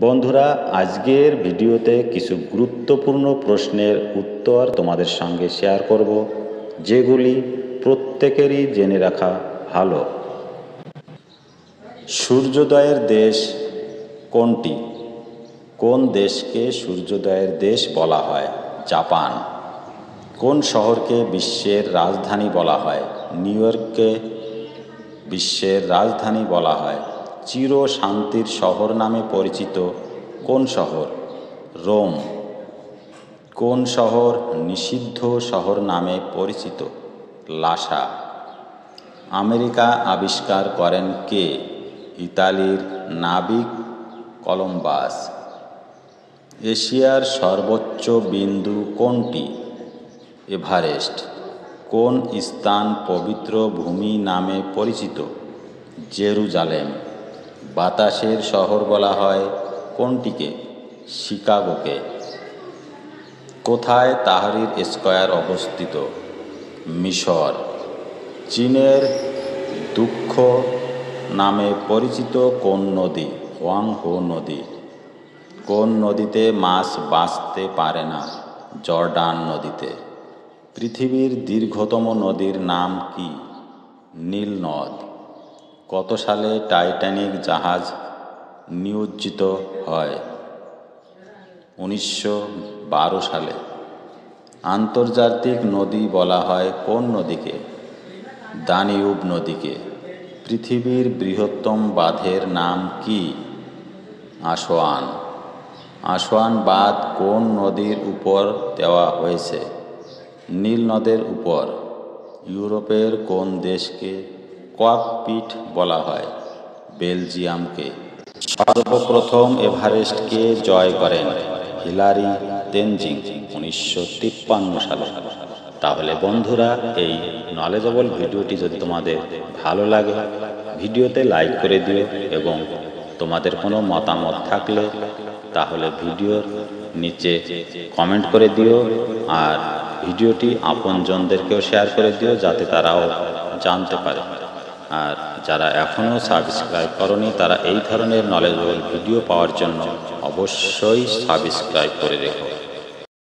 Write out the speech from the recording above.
বন্ধুরা, আজকের ভিডিওতে কিছু গুরুত্বপূর্ণ প্রশ্নের উত্তর তোমাদের সঙ্গে শেয়ার করব, যেগুলি প্রত্যেকেরই জেনে রাখা ভালো। সূর্যোদয়ের দেশ কোনটি? কোন দেশকে সূর্যোদয়ের দেশ বলা হয়? জাপান। কোন শহরকে বিশ্বের রাজধানী বলা হয়? নিউ ইয়র্ককে বিশ্বের রাজধানী বলা হয়। চির শান্তির শহর নামে পরিচিত কোন শহর? রোম। কোন শহর নিষিদ্ধ শহর নামে পরিচিত? লাসা। আমেরিকা আবিষ্কার করেন কে? ইতালির নাবিক কলম্বাস। এশিয়ার সর্বোচ্চ বিন্দু কোনটি? এভারেস্ট। কোন স্থান পবিত্র ভূমি নামে পরিচিত? জেরুজালেম। বাতাসের শহর বলা হয় কোনটিকে? শিকাগোকে। কোথায় তাহারির স্কয়ার অবস্থিত? মিশর। চীনের দুঃখ নামে পরিচিত কোন নদী? হোয়াংহো নদী। কোন নদীতে মাছ বাঁচতে পারে না? জর্ডান নদীতে। পৃথিবীর দীর্ঘতম নদীর নাম কি? নীল নদ। কত সালে টাইটানিক জাহাজ নিয়োজিত হয়? উনিশশো বারো সালে। আন্তর্জাতিক নদী বলা হয় কোন নদীকে? দানিউব নদীকে। পৃথিবীর বৃহত্তম বাঁধের নাম কি? আসোয়ান। আসোয়ান বাঁধ কোন নদীর উপর দেওয়া হয়েছে? নীল নদের উপর। ইউরোপের কোন দেশকে ককপিট বলা হয়, বেলজিয়ামকে। সর্বপ্রথম এভারেস্টকে জয় করেন হিলারি তেনজিং উনিশশো তিপ্পান্ন সালে। তাহলে বন্ধুরা, এই নলেজেবল ভিডিওটি যদি তোমাদের ভালো লাগে, ভিডিওতে লাইক করে দিও এবং তোমাদের কোনো মতামত থাকলে তাহলে ভিডিওর নিচে কমেন্ট করে দিও আর ভিডিওটি আপনজনদেরকেও শেয়ার করে দিও যাতে তারাও জানতে পারে। আর যারা এখনও সাবস্ক্রাইব করনি, তারা এই ধরনের নলেজেবল ভিডিও পাওয়ার জন্য অবশ্যই সাবস্ক্রাইব করে রেখো।